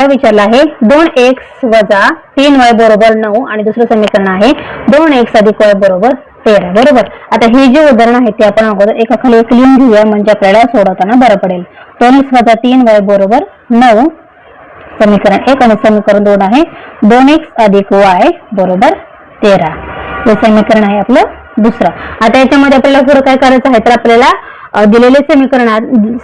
काय विचारलं आहे? दोन एक्स वजा तीन वाय बरोबर नऊ आणि दुसरं समीकरण आहे. दोन एक्स अधिक वाय बरोबर तेरा. बरोबर? आता ही जी उदाहरण आहे ते आपण अगोदर एका खाली एक लिहून घेऊया म्हणजे आपल्याला सोडवताना बरं पडेल. दोन एक्स वजा तीन वाय बरोबर नऊ समीकरण एक आणि समीकरण दोन आहे. दोन एक्स अधिक वाय बरोबर तेरा. हे समीकरण आहे आपलं दुसरं. आता याच्यामध्ये आपल्याला पुढे काय करायचं आहे? तर आपल्याला दिलेले समीकरणात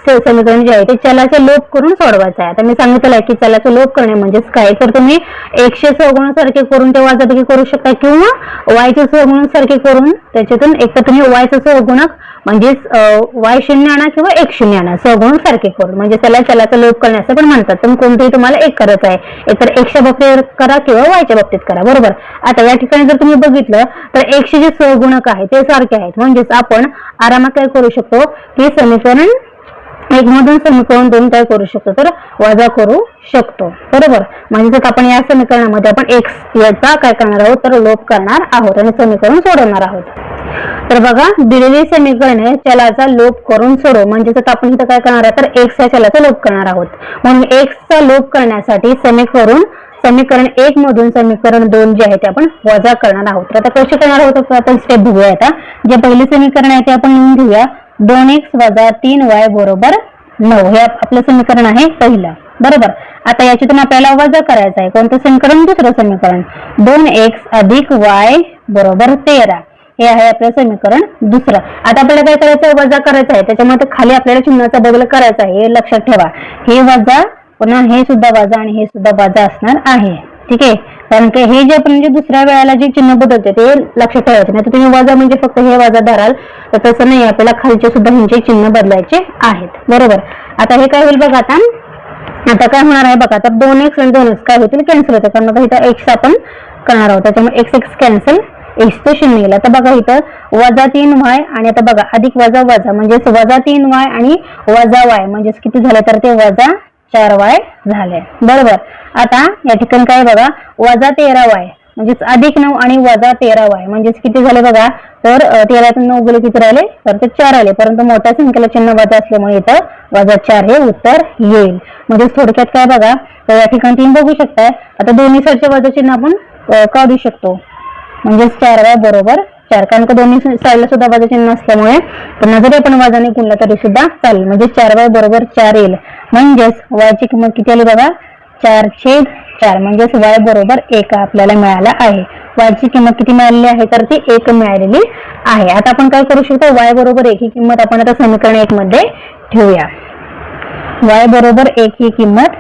समीकरण जे आहे ते चलाचे लोप करून सोडवायचं आहे. आता मी सांगितलं आहे की चलाचे लोप करणे म्हणजेच काय तर तुम्ही एकशे सारखे करून ते वाजापैकी करू शकता किंवा वायचे सारखे करून त्याच्यातून एक तर तुम्ही वायचं सहगुणक म्हणजेच वाय शून्य आणा किंवा एक शून्य आणा सहगुणक सारखे करून. म्हणजे त्याला चलाचा लोप करणे असं पण म्हणतात. पण कोणतंही तुम्हाला एक करायचं आहे. एकतर एकशे बाबतीत करा किंवा वायच्या बाबतीत करा. बरोबर? आता या ठिकाणी जर तुम्ही बघितलं तर एकशे जे सहगुणक आहे ते सारखे आहेत. म्हणजेच आपण आरामात काय करू शकतो? की समीकरण एक मधून समीकरण दोन काय करू शकतो? तर वजा करू शकतो. बरोबर? म्हणजेच आपण या समीकरणामध्ये आपण एक्स याचा काय करणार आहोत? तर लोप करणार आहोत आणि समीकरण सोडवणार आहोत. तर बघा दिलेली समीकरणे चलाचा लोप करून सोडव. म्हणजेच आपण इथं काय करणार आहोत तर एक्स या चलाचा लोप करणार आहोत. म्हणून एक्सचा लोप करण्यासाठी समीकरण समीकरण एक मधून समीकरण दोन जे आहे ते आपण वजा करणार आहोत. तर आता कसे करणार आहोत? तर आपण स्टेप बघूया आता. जे पहिले समीकरण आहे ते आपण लिहून घेऊया. दोन एक्स वजा तीन वाय बरोबर नऊ. हे आपलं समीकरण आहे पहिलं. बरोबर? आता याच्यातून आपल्याला वजा करायचं आहे. कोणतं समीकरण? दुसरं समीकरण. दोन एक्स अधिक वाय बरोबर तेरा. हे आहे आपलं समीकरण दुसरं. आता आपल्याला काय करायचं वजा करायचं आहे. त्याच्यामध्ये खाली आपल्याला चिन्हाचा बदल करायचा आहे. हे लक्षात ठेवा. हे वजा पुन्हा हे सुद्धा वजा आणि हे सुद्धा वजा असणार आहे. ठीक आहे? कारण की हे जे आपण म्हणजे दुसऱ्या वेळेला जे चिन्ह बदलते ते लक्षात ठेवायचे. नाही तर तुम्ही वजा म्हणजे फक्त हे वजा धराल तर तसं नाही. आपल्याला खालचे सुद्धा ह्यांचे चिन्ह बदलायचे आहेत. बरोबर? आता हे काय होईल बघा आता. आता काय होणार आहे बघा. तर दोन एक्स आणि दोन एक्स काय होतील? कॅन्सल होतं कारण इथं एक्स आपण करणार आहोत. त्याच्यामुळे एक्स एक्स कॅन्सल एक्स तो शून्य येईल. आता बघा इथं वजा तीन वाय आणि आता बघा अधिक वजा वजा. म्हणजेच वजा तीन वाय आणि वजा वाय म्हणजेच किती झालं तर ते वजा चार वाय झाले. बरोबर. आता या ठिकाणी काय बघा वजा तेरा वाय म्हणजेच अधिक नऊ आणि वजा तेरा वाय म्हणजेच किती झाले बघा? तर तेरातून नऊ गेले किती राहिले? तर ते चार आले. परंतु मोठ्या संख्येला चिन्ह वजा असल्यामुळे इथं वजा चार हे उत्तर येईल. म्हणजे थोडक्यात काय बघा तर या ठिकाणी तुम्ही बघू शकताय. आता दोन्ही सरच्या वजा चिन्ह आपण काढू शकतो. म्हणजेच चार वाय बरोबर चार कारण का दोन्ही साईडला सुद्धा वजा चिन्ह असल्यामुळे पुन्हा जरी आपण वजाने गुणला तरी सुद्धा चालेल. म्हणजे चार वाय बरोबर चार येईल. म्हणजेच वायची किंमत किती आली बघा चार छेद चार. म्हणजेच वाय बरोबर एक आपल्याला मिळाला आहे. वायची किंमत किती मिळालेली आहे? तर ती एक मिळालेली आहे. आता आपण काय करू शकतो? वाय बरोबर एक ही किंमत आपण आता समीकरण एक मध्ये ठेवूया. वाय बरोबर एक ही किंमत